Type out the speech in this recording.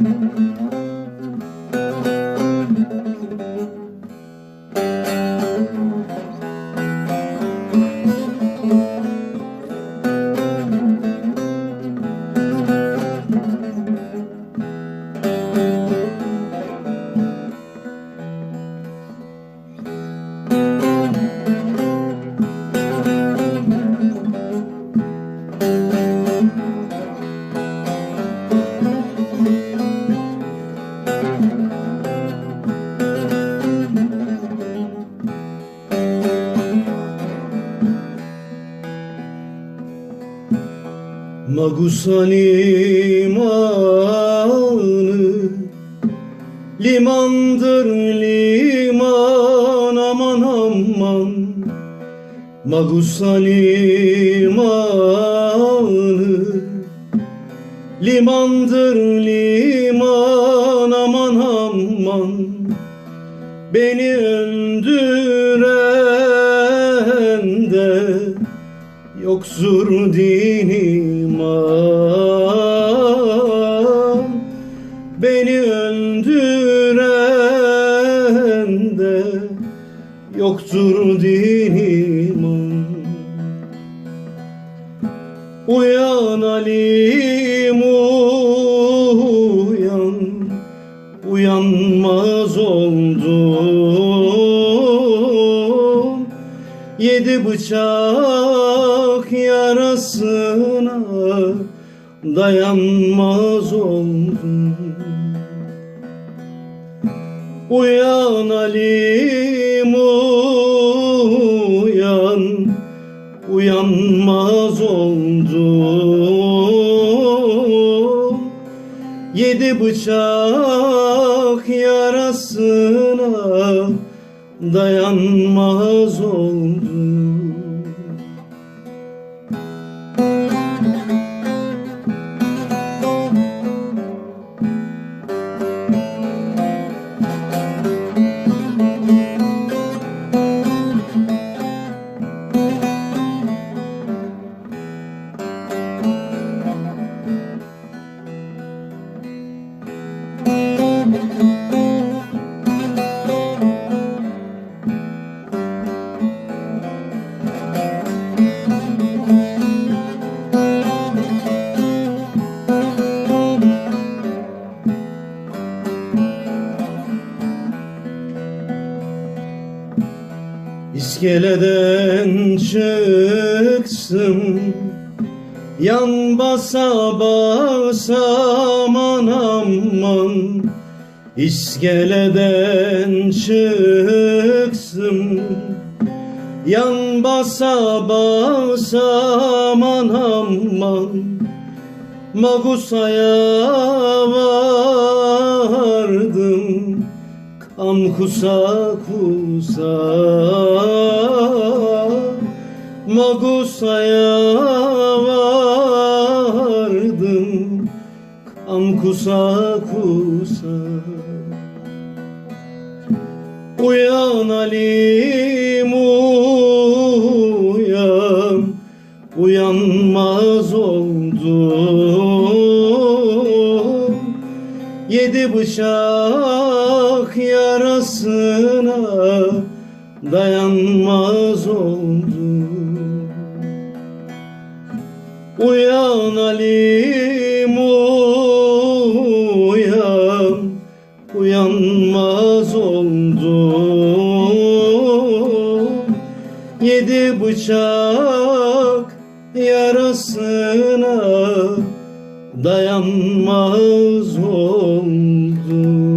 Música Magusa limanı Limandır liman aman aman. Magusa limanı Limandır liman Beni öldüren de Yoktur din iman Beni öldüren de Yoktur din iman Uyan Alim Yedi bıçak yarasına dayanmaz oldum. Uyan Alim uyan Uyanmaz oldum. Yedi bıçak yarasına dayanmaz oldum İskeleden çıksın. Yan basa basa aman aman. İskeleden çıksın. Yan basa basa aman aman. Magusa'ya vardım. Kan kusa kusa Magusa'ya vardım. Kan kusa kusa. Uyan Alim uyan Uyanmaz oldum. Yedi bıçak yarasına dayanmaz Uyan Alim uyan. Uyanmaz oldum Yedi bıçak yarasına dayanmaz oldum